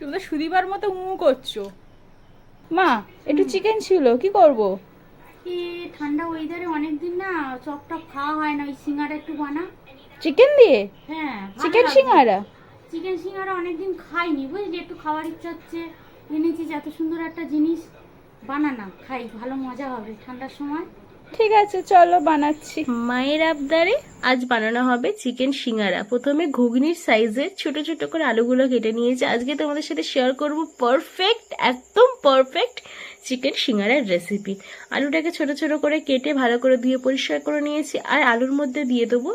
তুমি তো সুদিবার মতো উঁ করছ। মা একটু চিকেন ছিল কি করব? এ ঠান্ডা ওয়েদারে অনেকদিন না চপ টপ খাওয়া হয় না ওই সিঙ্গারা একটু বানা। চিকেন দিয়ে? হ্যাঁ চিকেন সিঙ্গারা চিকেন সিঙ্গারা অনেকদিন খাইনি বুঝলি? একটু খাওয়ার ইচ্ছা হচ্ছে। এনেছিস এত সুন্দর একটা জিনিস বানা না খাই ভালো মজা হবে ঠান্ডার সময়। ঠিক আছে, চলো বানাচ্ছি। মায়ের আবদারে আজ বানানো হবে চিকেন সিঙ্গারা। প্রথমে ঘুগনির সাইজে ছোট ছোট করে আলুগুলো কেটে নিয়েছি। আজকে তোমাদের সাথে শেয়ার করব পারফেক্ট একদম পারফেক্ট চিকেন সিঙ্গারার রেসিপি আলুটাকে ছোট ছোট করে কেটে ভালো করে ধুয়ে পরিষ্কার করে নিয়েছি। আর আলুর মধ্যে দিয়ে দেবো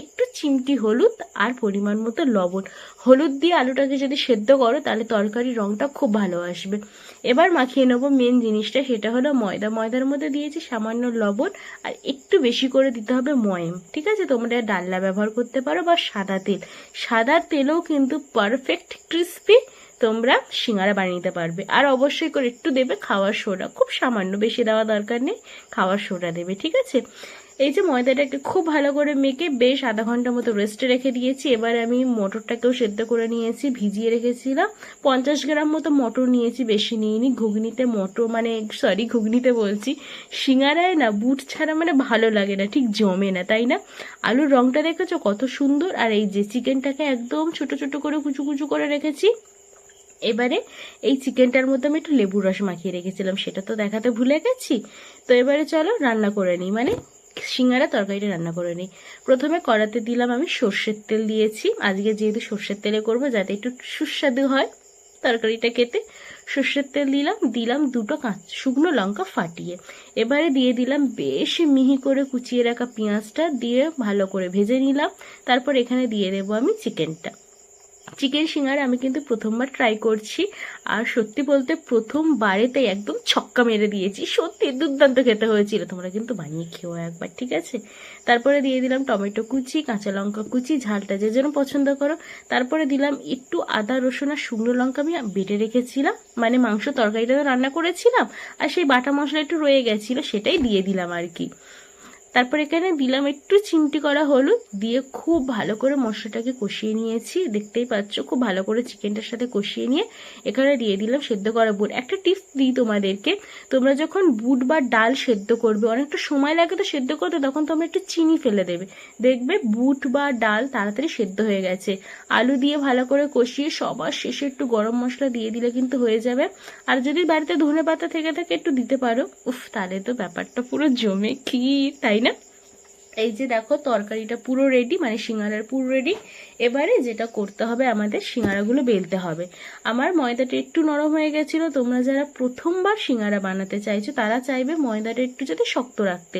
একটু চিমটি হলুদ আর পরিমাণ মতো লবণ। হলুদ দিয়ে আলুটাকে যদি সেদ্ধ করো, তাহলে তরকারির রঙটা খুব ভালো আসবে। এবার মাখিয়ে নেব মেন জিনিসটা, সেটা হলো ময়দা। ময়দার মধ্যে দিয়েছি সামান্য লবণ আর একটু বেশি করে দিতে হবে ময়েম। ঠিক আছে? তোমরা ডাল্লা ব্যবহার করতে পারো বা সাদা তেল। সাদা তেলও কিন্তু পারফেক্ট ক্রিস্পি তোমরা সিঙ্গারা বানিয়ে নিতে পারবে। আর অবশ্যই করে একটু দেবে খাওয়ার সোডা। খুব সামান্য বেশি দেওয়া দরকার নেই, খাওয়ার সোডা দেবে, ঠিক আছে? এই যে ময়দাটাকে খুব ভালো করে মেখে বেশ আধা ঘণ্টা মতো রেস্টে রেখে দিয়েছি। এবার আমি মটরটাকেও সেদ্ধ করে নিয়েছি, ভিজিয়ে রেখেছিলাম। পঞ্চাশ গ্রাম মতো মটর নিয়েছি, বেশি নিইনি। ঘুগনিতে মটর মানে সরি ঘুগনিতে বলছি। সিঙ্গারায় না, বুট ছাড়া মানে ভালো লাগে না, ঠিক জমে না, তাই না? আলুর রংটা দেখেছ কত সুন্দর? আর এই যে চিকেনটাকে একদম ছোট ছোট করে কুচু কুচু করে রেখেছি। এবারে এই চিকেনটার মধ্যে আমি একটু লেবুর রস মাখিয়ে রেখেছিলাম, সেটা তো দেখাতে ভুলে গেছি। তো এবারে চলো রান্না করে নিই মানে সিঙ্গারা তরকারিটা রান্না করে নিই। প্রথমে কড়াতে দিলাম আমি সর্ষের তেল দিয়েছি। আজকে যেহেতু সর্ষের তেলে করব, যাতে একটু সুস্বাদু হয় তরকারিটা খেতে, সর্ষের তেল দিলাম দিলাম দুটো কাঁচ, শুকনো লঙ্কা ফাটিয়ে। এবারে দিয়ে দিলাম বেশ মিহি করে কুচিয়ে রাখা পেঁয়াজটা, দিয়ে ভালো করে ভেজে নিলাম। তারপর এখানে দিয়ে দেবো আমি চিকেনটা। চিকেন সিঙ্গারা আমি কিন্তু প্রথমবার ট্রাই করছি। আর সত্যি বলতে প্রথমবারেতেই একদম ছক্কা মেরে দিয়েছি। সত্যি দুর্দান্ত খেতে হয়েছিল। তোমরা কিন্তু বানিয়ে খেও একবার, ঠিক আছে? তারপরে দিয়ে দিলাম টমেটো কুচি, কাঁচা লঙ্কা কুচি, ঝালটা যে যেন পছন্দ করো। তারপরে দিলাম একটু আদা, রসুন আর শুকনো লঙ্কা আমি বেটে রেখেছিলাম। মানে মাংস তরকারিটা রান্না করেছিলাম। আর সেই বাটা মশলা একটু রয়ে গেছিল, সেটাই দিয়ে দিলাম আর কি। তারপর এখানে দিলাম একটু চিমটি করা হলুদ, দিয়ে খুব ভালো করে মশলাটাকে কষিয়ে নিয়েছি। দেখতেই পাচ্ছ, খুব ভালো করে চিকেনটার সাথে কষিয়ে নিয়ে এখানে দিয়ে দিলাম সেদ্ধ করা বুট। একটা টিপস দিই তোমাদেরকে, তোমরা যখন বুট বা ডাল সেদ্ধ করবে, অনেকটা সময় লাগে তো সেদ্ধ করতে, তখন তোমরা একটু চিনি ফেলে দেবে। দেখবে বুট বা ডাল তাড়াতাড়ি সেদ্ধ হয়ে গেছে। আলু দিয়ে ভালো করে কষিয়ে সবার শেষে একটু গরম মশলা দিয়ে দিলে কিন্তু হয়ে যাবে। আর যদি বাড়িতে ধনে পাতা থেকে থাকে একটু দিতে পারো। উফ, তাহলে তো ব্যাপারটা পুরো জমে, কি? তাই না? এই যে দেখো তরকারিটা পুরো রেডি মানে সিঙ্গারার পুরো রেডি এবারে যেটা করতে হবে আমাদের সিঙ্গারাগুলো বেলতে হবে। আমার ময়দাটা একটু নরম হয়ে গেছিল, তোমরা যারা প্রথমবার সিঙ্গারা বানাতে চাইছো তারা চাইবে ময়দাটা একটু যাতে শক্ত রাখতে।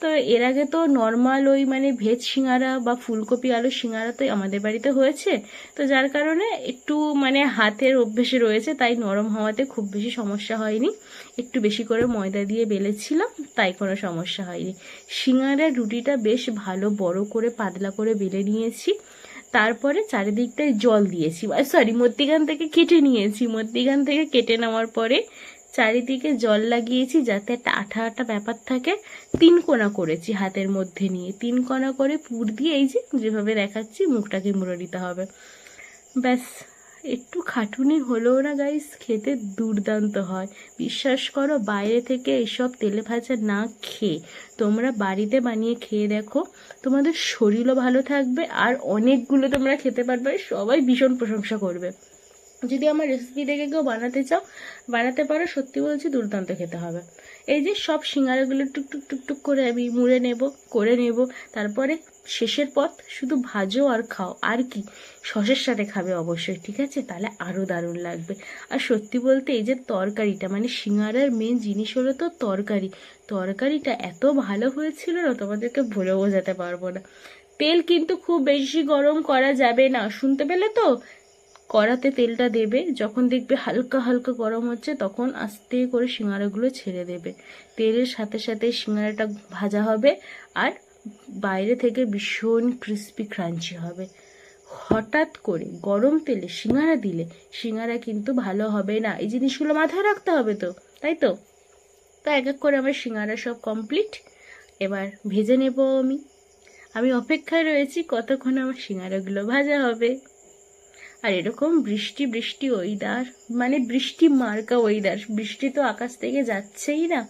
তো এর আগে তো নর্মাল ওই মানে ভেজ সিঙ্গারা বা ফুলকপি আলু সিঙ্গারা তো আমাদের বাড়িতে হয়েছে। তো যার কারণে একটু মানে হাতের অভ্যেসে রয়েছে, তাই নরম হওয়াতে খুব বেশি সমস্যা হয়নি। একটু বেশি করে ময়দা দিয়ে বেলেছিলাম, তাই কোনো সমস্যা হয়নি। সিঙ্গারার রুটিটা বেশ ভালো বড় করে পাতলা করে বেলে নিয়েছি। তারপরে চারিদিকটায় জল দিয়েছি। সরি মধ্যিখান থেকে কেটে নিয়েছি। মধ্যিখান থেকে কেটে নেওয়ার পরে চারিদিকে জল লাগিয়েছি যাতে একটা আঠা আঠা ব্যাপার থাকে। তিন কোনা করেছি হাতের মধ্যে নিয়ে। তিন কোনা করে পুর দিয়ে এই যে যেভাবে দেখাচ্ছি মুখটাকে মুড়ে দিতে হবে। ব্যাস, একটু খাটুনি হলেও না গাইস খেতে দুর্দান্ত হয়। বিশ্বাস করো, বাইরে থেকে এসব তেলে ভাজা না খেয়ে তোমরা বাড়িতে বানিয়ে খেয়ে দেখো, তোমাদের শরীরও ভালো থাকবে আর অনেকগুলো তোমরা খেতে পারবে, সবাই ভীষণ প্রশংসা করবে। যদি আমার রেসিপি দেখে কেউ বানাতে চাও, বানাতে পারো, সত্যি বলছি দুর্দান্ত খেতে হবে। এই যে সব সিঙ্গারাগুলো টুকটুক টুক টুক টুক করে আমি মুড়ে নেব, করে নেব, তারপরে শেষের পথ শুধু ভাজো আর খাও। আর কি, সসের সাথে খাবে অবশ্যই, ঠিক আছে? তাহলে আরও দারুণ লাগবে। আর সত্যি বলতে এই যে তরকারিটা মানে সিঙ্গারার মেন জিনিস হলো তো তরকারি। তরকারিটা এত ভালো হয়েছিল না, তোমাদেরকে বলে বোঝাতে পারব না। তেল কিন্তু খুব বেশি গরম করা যাবে না। শুনতে পেলে তো? কড়াতে তেলটা দেবে। যখন দেখবে হালকা হালকা গরম হচ্ছে, তখন আস্তে করে সিঙ্গারাগুলো ছেড়ে দেবে। তেলের সাথে সাথে সিঙ্গারাটা ভাজা হবে আর বাইরে থেকে ভীষণ ক্রিস্পি, ক্রাঞ্চি হবে। হঠাৎ করে গরম তেলে সিঙ্গারা দিলে, সিঙ্গারা কিন্তু ভালো হবে না। এই জিনিসগুলো মাথায় রাখতে হবে তো, তাই তো? তো এক এক করে আমার সিঙ্গারা সব কমপ্লিট এবার ভেজে নেব আমি। আমি অপেক্ষায় রয়েছি কতক্ষণ আমার সিঙ্গারাগুলো ভাজা হবে। আর এরকম বৃষ্টি বৃষ্টি ওয়েদার মানে বৃষ্টি মার্কা ওয়েদার বৃষ্টি তো আকাশ থেকে যাচ্ছেই না।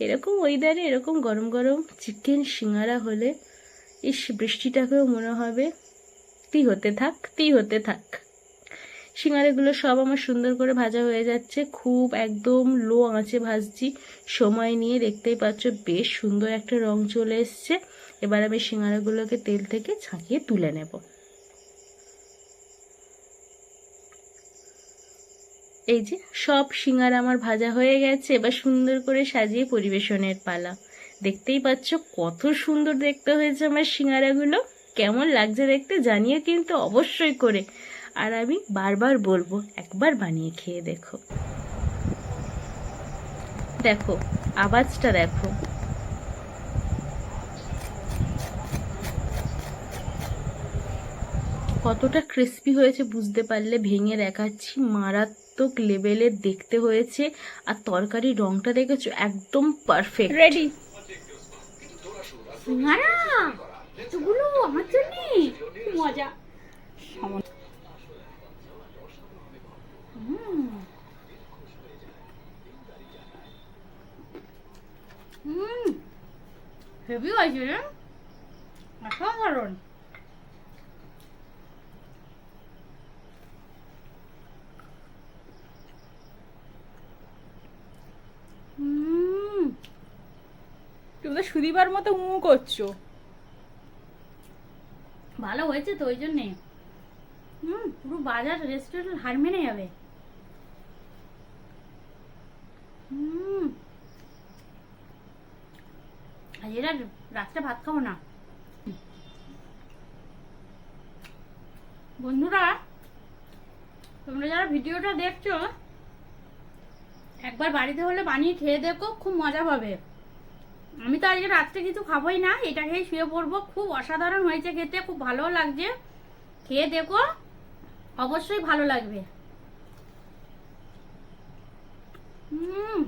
এরকম ওয়েদারে এরকম গরম গরম চিকেন সিঙ্গারা হলে, ইস, বৃষ্টিটাকেও মনে হবে তুই হতে থাক তুই হতে থাক। সিঙ্গারাগুলো সব আমার সুন্দর করে ভাজা হয়ে যাচ্ছে। খুব একদম লো আঁচে ভাজছি। সময় নিয়ে দেখতেই পাচ্ছ বেশ সুন্দর একটা রং চলে এসছে। এবার আমি সিঙ্গারাগুলোকে তেল থেকে ছাঁকিয়ে তুলে নেব। এই যে সব সিঙ্গারা আমার ভাজা হয়ে গেছে, এবার সুন্দর করে সাজিয়ে পরিবেশনের পালা। দেখতেই পাচ্ছ কত সুন্দর দেখতে হয়েছে আমার সিঙ্গারাগুলো। কেমন লাগছে দেখতে জানিয়ে কিন্তু অবশ্যই করে। আর আমি বারবার বলব, একবার বানিয়ে খেয়ে দেখো। দেখো, আওয়াজটা দেখো। কতটা ক্রিস্পি হয়েছে বুঝতে পারলে, ভেঙে দেখাচ্ছি মারাত্মক লেভেলের দেখতে হয়েছে। আর তরকারির রংটা দেখেছ? একদম পারফেক্ট রেডি আমার জন্য মজা হুম হুম হেভি হয়েছে রে অসাধারণ হুম তুমি তো সুদিবার মতো উঁ করছ। ভালো হয়েছে তো, ওই জন্যে। হুম, পুরো বাজার রেস্টুরেন্ট হার মেনে যাবে। হুম। আজ এরা রাত্রে ভাত খাব না। বন্ধুরা, তোমরা যারা ভিডিওটা দেখছ, একবার বাড়িতে হলে বানিয়ে খেয়ে দেখো, খুব মজা পাবে। আমি তো আজকে রাত্রে কিছু খাবোই না, এটা খেয়ে শুয়ে পড়ব। খুব অসাধারণ হয়েছে খেতে, খুব ভালো লাগছে। খেয়ে দেখো, অবশ্যই ভালো লাগবে। হুম